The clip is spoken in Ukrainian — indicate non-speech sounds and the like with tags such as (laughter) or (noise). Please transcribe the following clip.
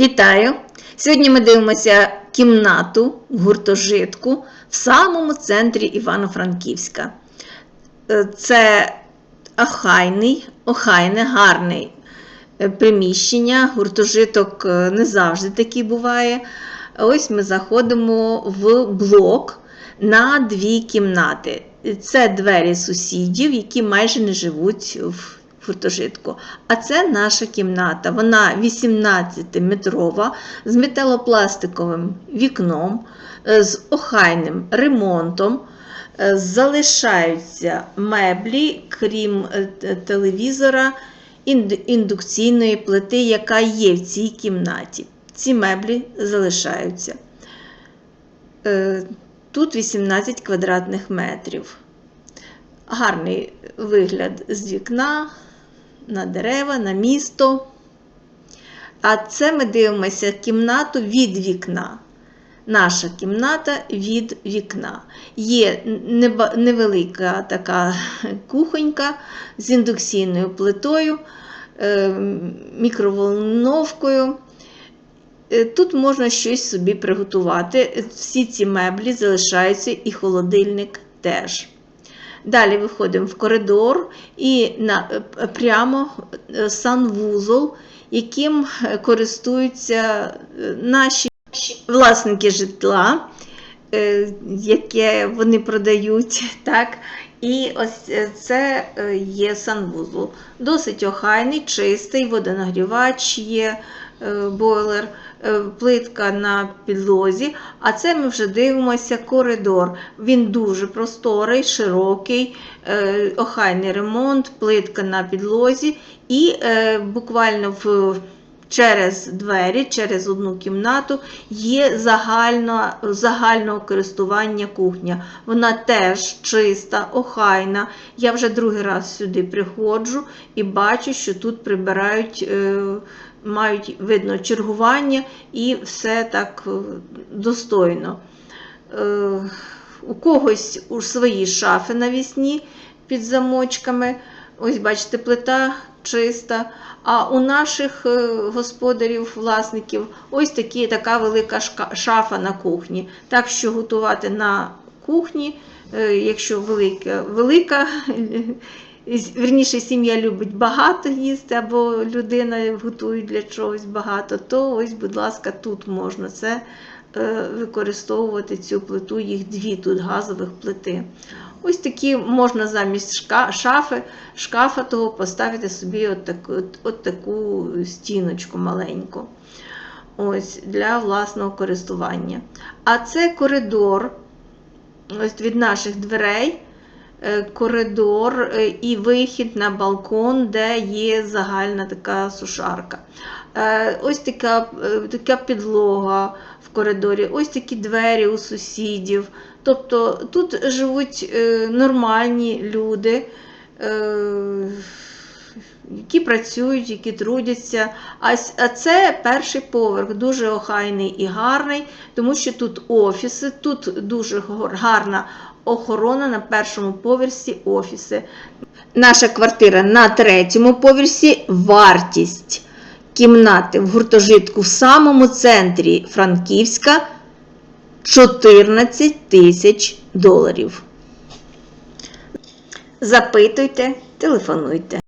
Вітаю! Сьогодні ми дивимося кімнату в гуртожитку в самому центрі Івано-Франківська. Е, Це охайний, охайне, гарне е, приміщення. Гуртожиток е, не завжди такий буває. Ось ми заходимо в блок на дві кімнати. Це двері сусідів, які майже не живуть в гуртожитку. А це наша кімната. Вона 18-метрова, з металопластиковим вікном, е, з охайним ремонтом. Е, Залишаються меблі, крім е, телевізора, індукційної плити, яка є в цій кімнаті. Ці меблі залишаються. Тут 18 квадратних метрів. Гарний вигляд з вікна, на дерева, на місто. А це ми дивимося кімнату від вікна. Наша кімната від вікна. Є невелика така кухонька з індукційною плитою, е, мікроволновкою. Е, Тут можна щось собі приготувати. Всі ці меблі залишаються і холодильник теж. Далі виходимо в коридор і на, е, прямо е, санвузол, яким е, користуються наші власники житла, яке вони продають. (laughs) Так? І ось е, це е, є санвузол. Досить охайний, чистий, водонагрівач є, е, бойлер, плитка на підлозі. А це ми вже дивимося коридор. Він дуже просторий, широкий, охайний ремонт, плитка на підлозі. І буквально в через двері, через одну кімнату є загально, загального користування кухня. Вона теж чиста, охайна. Я вже другий раз сюди приходжу і бачу, що тут прибирають, е, мають видно чергування і все так е, достойно. Е, у когось у свої шафи навісні під замочками. Ось, бачите, плита чиста. А у наших е, господарів, власників, ось такі, така велика шафа на кухні. Так що готувати на кухні, е, якщо велика, велика (laughs) Вірніше, сім'я любить багато їсти, або людина готує для чогось багато, то ось, будь ласка, тут можна це е, використовувати цю плиту, їх дві тут газових плити. Ось такі можна замість шка- шафи, шкафа того поставити собі от таку, от, от таку стіночку маленьку. Ось, для власного користування. А це коридор ось від наших дверей коридор е, і вихід на балкон, де є загальна така сушарка. Е, Ось така, е, така підлога в коридорі, ось такі двері у сусідів. Тобто тут живуть е, нормальні люди. Які працюють, які трудяться. А, це перший поверх, дуже охайний і гарний, тому що тут офіси, тут дуже гарна охорона на першому поверсі офіси. Наша квартира на третьому поверсі вартість кімнати в гуртожитку в самому центрі Франківська 14 тисяч доларів. Запитуйте, телефонуйте.